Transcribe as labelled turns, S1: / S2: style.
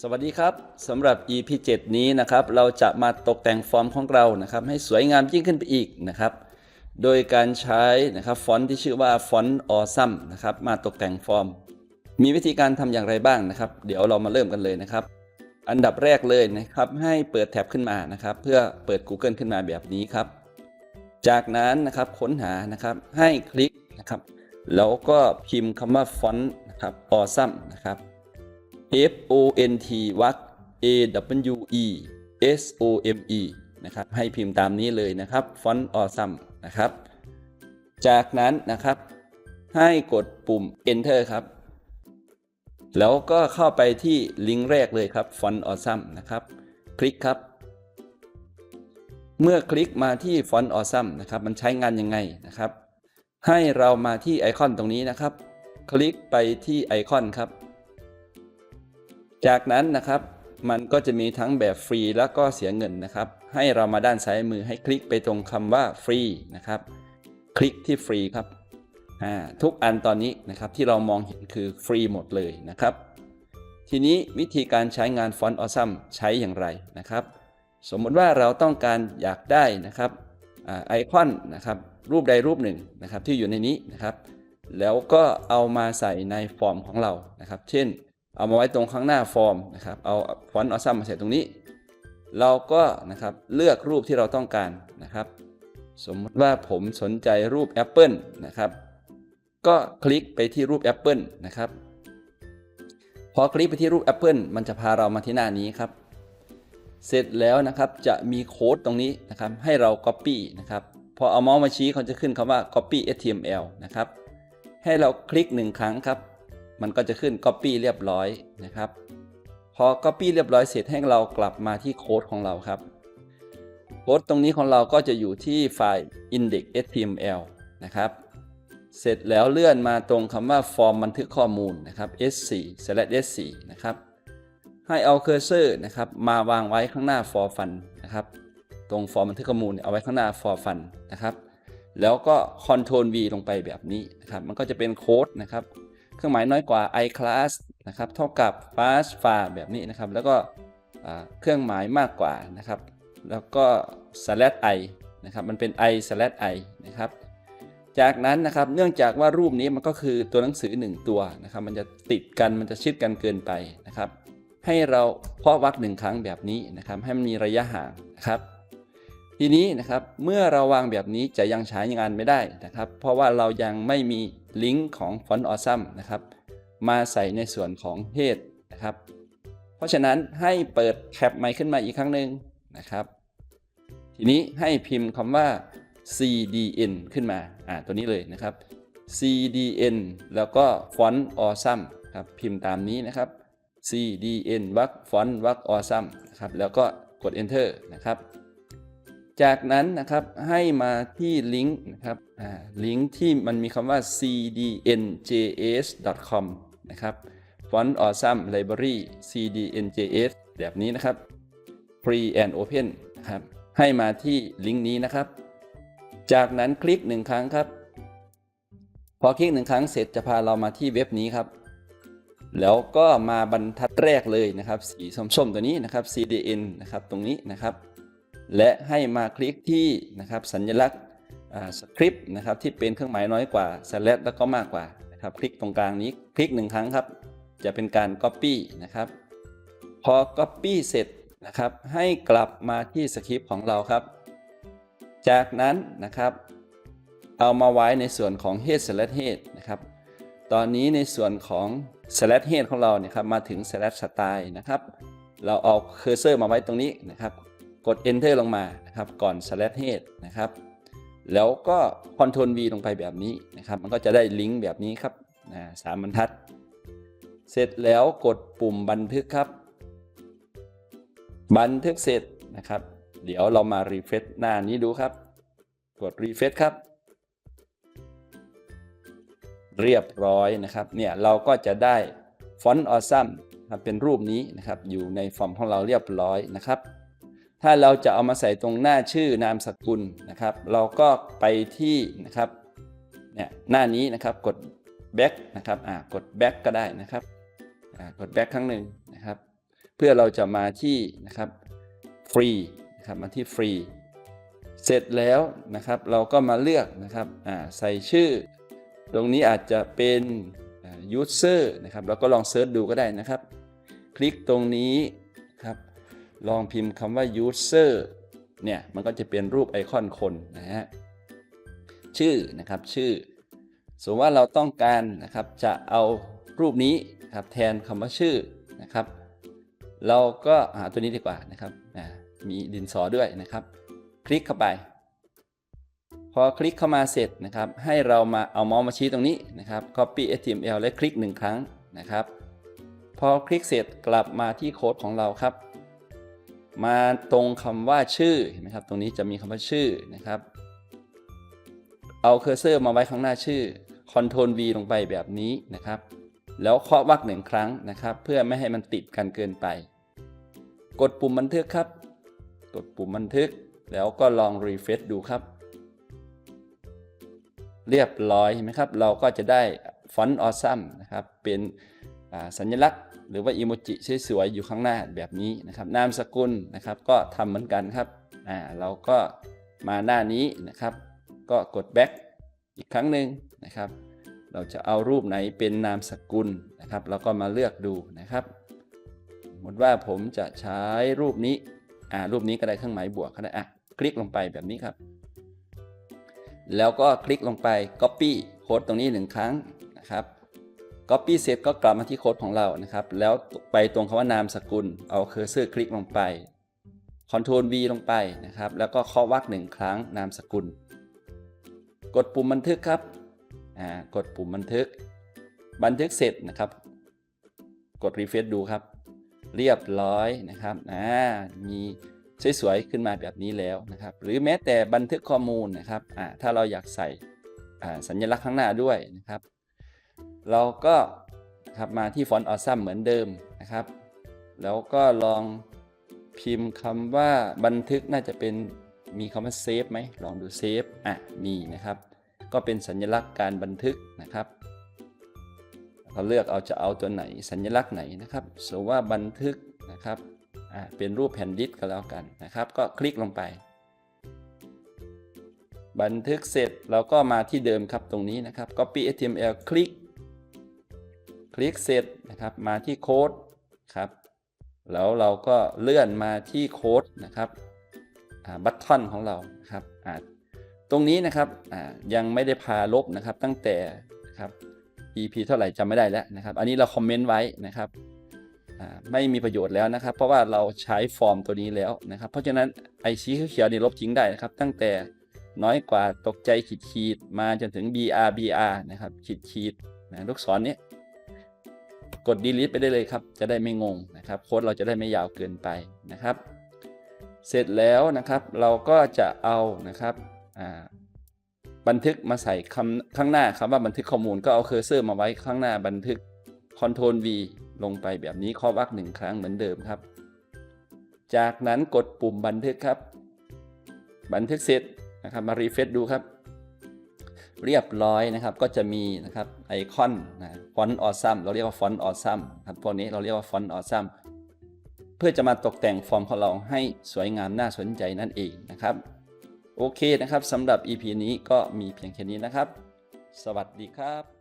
S1: สวัสดีครับสำหรับ EP 7 นี้นะครับเราจะมาตกแต่งฟอร์มของเรานะครับให้สวยงามยิ่งขึ้นไปอีกนะครับ โดยการใช้นะครับฟอนต์ที่ชื่อว่าฟอนต์ออซัมนะครับมาตกแต่งฟอร์ม มีวิธีการทำอย่างไรบ้างนะครับ เดี๋ยวเรามาเริ่มกันเลยนะครับ อันดับแรกเลยนะครับให้เปิดแท็บขึ้นมานะครับ เพื่อเปิด Google ขึ้นมาแบบนี้ครับ จากนั้นนะครับค้นหานะครับให้คลิกนะครับแล้วก็พิมพ์คำว่าฟอนต์นะครับ awesome นะครับ F O N T วัก A W E S O M E นะครับให้พิมพ์ตามนี้เลยนะครับฟอนต์ awesome นะครับ จากนั้นนะครับให้กดปุ่ม enter ครับ แล้วก็เข้าไปที่ลิงก์แรกเลยครับฟอนต์ awesome นะครับ คลิกครับ เมื่อคลิกมาที่ฟอนต์ awesome นะครับ มันใช้งานยังไงนะครับ ให้เรามาที่ไอคอนตรงนี้นะครับ คลิกไปที่ไอคอนครับ จากนั้นนะครับมันก็จะมีทั้งแบบฟรีแล้วก็เสียเงินนะครับ ให้เรามาด้านซ้ายมือให้คลิกไปตรงคำว่าฟรีนะครับ คลิกที่ฟรีครับอ่าทุกอันตอนนี้นะครับที่เรามองเห็นคือฟรีหมดเลยนะครับ ทีนี้วิธีการใช้งานฟอนต์ออซัมใช้อย่างไรนะครับ สมมติว่าเราต้องการอยากได้นะครับอาไอคอนนะครับรูปใดรูปหนึ่งนะครับที่อยู่ในนี้นะครับ แล้วก็เอามาใส่ในฟอร์มของเรานะครับ เช่น เอามาไว้ตรงข้างหน้าฟอร์มนะครับเอาฟอนต์ออซัมมาใส่ตรงนี้ เราก็นะครับเลือกรูปที่เราต้องการนะครับ สมมติว่าผมสนใจรูปแอปเปิลนะครับก็คลิกไปที่รูปแอปเปิลนะครับพอคลิกไปที่รูปแอปเปิลมันจะพาเรามาที่หน้านี้ครับ เสร็จแล้วนะครับจะมีโค้ดตรงนี้นะครับให้เรา Copy นะครับพอเอาเมาส์มาชี้เขาจะขึ้นคำว่า Copy HTML นะครับให้เราคลิกหนึ่งครั้งครับ มันก็จะขึ้น Copy เรียบร้อยนะครับ พอ Copy เรียบร้อยเสร็จให้เรากลับมาที่โค้ดของเราครับ โค้ดตรงนี้ของเราก็จะอยู่ที่ไฟล์ index html นะครับ เสร็จแล้วเลื่อนมาตรงคำว่าฟอร์มบันทึกข้อมูลนะครับ s4 s4 นะครับ ให้เอาเคอร์เซอร์นะครับมาวางไว้ข้างหน้า for fun นะครับ ตรงฟอร์มบันทึกข้อมูลเอาไว้ข้างหน้า for fun นะครับ แล้วก็ Ctrl V ลงไปแบบนี้นะครับ มันก็จะเป็นโค้ดนะครับ เครื่องหมายน้อยกว่า i class นะครับเท่ากับ fast far แบบนี้นะครับ แล้วก็เครื่องหมายมากกว่านะครับ แล้วก็ slash i นะครับมันเป็น i slash i นะครับจากนั้นนะครับเนื่องจากว่ารูปนี้มันก็คือตัวหนังสือ 1 ตัวนะครับ มันจะติดกันมันจะชิดกันเกินไปนะครับ ให้เราเพาะวักหนึ่งครั้งแบบนี้นะครับ ให้มันมีระยะห่างนะครับ ทีนี้นะครับเมื่อเราวางแบบนี้จะยังใช้งานไม่ได้นะครับ เพราะว่าเรายังไม่มี ลิงก์ของ Font Awesome นะครับ มาใส่ในส่วนของเพศนะครับ เพราะฉะนั้นให้เปิดแคปใหม่ขึ้นมาอีกครั้งหนึ่งนะครับ ทีนี้ให้พิมพ์คำว่า CDN ขึ้นมา อ่า ตัวนี้เลยนะครับ CDN แล้วก็ Font Awesome ครับ พิมพ์ตามนี้นะครับ CDN วัก Font วัก Awesome นะครับ แล้วก็กด Enter นะครับ จากนั้นนะครับให้มาที่ลิงก์นะครับลิงก์ที่มันมีคำว่า cdnjs.com นะครับ Font Awesome Library cdnjs แบบนี้นะครับ Free and Open นะครับให้มาที่ลิงก์นี้นะครับ จากนั้นคลิกหนึ่งครั้งครับ พอคลิกหนึ่งครั้งเสร็จจะพาเรามาที่เว็บนี้ครับแล้วก็มาบรรทัดแรกเลยนะครับ สีส้มๆตัวนี้นะครับ CDN นะครับตรงนี้นะครับ และให้มาคลิกที่นะครับสัญลักษณ์สคริปต์นะครับที่เป็นเครื่องหมายน้อยกว่า slash แล้วก็มากกว่านะครับคลิกตรงกลางนี้คลิกหนึ่งครั้งครับจะเป็นการ Copy นะครับพอ Copy เสร็จนะครับให้กลับมาที่สคริปต์ของเราครับ จากนั้นนะครับ เอามาไว้ในส่วนของ head slash head นะครับตอนนี้ในส่วนของ slash head ของเราเนี่ยครับมาถึง slash style นะครับเราเอาเคอร์เซอร์มาไว้ตรงนี้นะครับ กด enter ลงมานะครับก่อน slash head นะครับ แล้วก็ Ctrl V ลงไปแบบนี้นะครับ มันก็จะได้ลิงก์แบบนี้ครับนะสามบรรทัด เสร็จแล้วกดปุ่มบันทึกครับ บันทึกเสร็จนะครับ เดี๋ยวเรามารีเฟรชหน้านี้ดูครับ กดรีเฟรชครับ เรียบร้อยนะครับ เนี่ยเราก็จะได้ฟอนต์ออซัมครับเป็นรูปนี้นะครับ อยู่ในฟอร์มของเราเรียบร้อยนะครับ ถ้าเราจะเอามาใส่ตรงหน้าชื่อนามสกุลนะครับ เราก็ไปที่นะครับเนี่ยหน้านี้นะครับกด back นะครับอ่ากด back ก็ได้นะครับอ่ากด back ครั้งหนึ่งนะครับ เพื่อเราจะมาที่นะครับฟรีนะครับมาที่ฟรีเสร็จแล้วนะครับ เราก็มาเลือกนะครับอ่าใส่ชื่อ ตรงนี้อาจจะเป็น user นะครับเราก็ลองเซิร์ชดูก็ได้นะครับ คลิกตรงนี้ ลองพิมพ์คำว่า user เนี่ยมันก็จะเป็นรูปไอคอนคนนะฮะชื่อนะครับชื่อ สมมติว่าเราต้องการนะครับจะเอารูปนี้ครับแทนคำว่าชื่อนะครับ เราก็หาตัวนี้ดีกว่านะครับมีดินสอด้วยนะครับ คลิกเข้าไป พอคลิกเข้ามาเสร็จนะครับ ให้เรามาเอาเมาส์มาชี้ตรงนี้นะครับ copy html และคลิกหนึ่งครั้งนะครับ พอคลิกเสร็จกลับมาที่โค้ดของเราครับ มาตรงคำว่าชื่อเห็นไหมครับ ตรงนี้จะมีคำว่าชื่อนะครับ เอาเคอร์เซอร์มาไว้ข้างหน้าชื่อ Ctrl V ลงไปแบบนี้นะครับ แล้วเคาะวรรคหนึ่งครั้งนะครับ เพื่อไม่ให้มันติดกันเกินไป กดปุ่มบันทึกครับ กดปุ่มบันทึก แล้วก็ลองรีเฟรชดูครับ เรียบร้อยเห็นไหมครับ เราก็จะได้ฟอนต์ออซัมนะครับ เป็น สัญลักษณ์หรือว่าอีโมจิสวยๆอยู่ข้างหน้าแบบนี้นะครับนามสกุลนะครับก็ทำเหมือนกันครับอ่าเราก็มาหน้านี้นะครับ ก็กด back อีกครั้งหนึ่งนะครับ เราจะเอารูปไหนเป็นนามสกุลนะครับ เราก็มาเลือกดูนะครับสมมติว่าผมจะใช้รูปนี้อ่ารูปนี้ก็ได้เครื่องหมายบวกก็ได้อะคลิกลงไปแบบนี้ครับ แล้วก็คลิกลงไป Copy โค้ดตรงนี้หนึ่งครั้งนะครับ Copy เสร็จก็กลับมาที่โค้ดของเรานะครับ แล้วไปตรงคำว่านามสกุล เอาเคอร์เซอร์คลิกลงไป Ctrl V ลงไปนะครับ แล้วก็เคาะวรรคหนึ่งครั้งนามสกุล กดปุ่มบันทึกครับ อ่า กดปุ่มบันทึก บันทึกเสร็จนะครับ กดรีเฟรชดูครับ เรียบร้อยนะครับ อ่า มีสวยๆขึ้นมาแบบนี้แล้วนะครับ หรือแม้แต่บันทึกข้อมูลนะครับ อ่า ถ้าเราอยากใส่อ่าสัญลักษณ์ข้างหน้าด้วยนะครับ เราก็ครับมาที่ฟอนต์ออซัมเหมือนเดิมนะครับ แล้วก็ลองพิมพ์คำว่าบันทึกน่าจะเป็นมีคำว่าเซฟไหมลองดูเซฟอะมีนะครับ ก็เป็นสัญลักษณ์การบันทึกนะครับเราเลือกเอาจะเอาตัวไหนสัญลักษณ์ไหนนะครับสมมติว่าบันทึกนะครับอ่าเป็นรูปแผ่นดิสก็แล้วกันนะครับ ก็คลิกลงไป บันทึกเสร็จเราก็มาที่เดิมครับตรงนี้นะครับ copy html คลิก คลิกเสร็จนะครับมาที่โค้ดครับแล้วเราก็เลื่อนมาที่โค้ดนะครับบัตทอนของเราครับอ่าตรงนี้นะครับอ่ายังไม่ได้พาลบนะครับตั้งแต่ครับ EP เท่าไหร่จำไม่ได้แล้วนะครับ อันนี้เราคอมเมนต์ไว้นะครับอ่าไม่มีประโยชน์แล้วนะครับ เพราะว่าเราใช้ฟอร์มตัวนี้แล้วนะครับ เพราะฉะนั้นไอชี้เขียวนี่ลบทิ้งได้นะครับ ตั้งแต่น้อยกว่าตกใจขีดขีดมาจนถึง BR BR นะครับขีดขีดนะลูกศรนี้ กด delete ไปได้เลยครับ จะได้ไม่งงนะครับโค้ดเราจะได้ไม่ยาวเกินไปนะครับ เสร็จแล้วนะครับเราก็จะเอานะครับบันทึกมาใส่คำข้างหน้าคำว่าบันทึกข้อมูลก็เอาเคอร์เซอร์มาไว้ข้างหน้าบันทึก Ctrl V ลงไปแบบนี้ข้อวักหนึ่งครั้งเหมือนเดิมครับ จากนั้นกดปุ่มบันทึกครับ บันทึกเสร็จนะครับมารีเฟซดูครับ เรียบร้อยนะครับ ก็จะมีนะครับไอคอนนะฟอนต์ออซัมเราเรียกว่าฟอนต์ออซัมครับพวกนี้เราเรียกว่าฟอนต์ออซัมเพื่อจะมาตกแต่งฟอร์มของเราให้สวยงามน่าสนใจนั่นเองนะครับ โอเคนะครับสำหรับ EP นี้ก็มีเพียงแค่นี้นะครับ สวัสดีครับ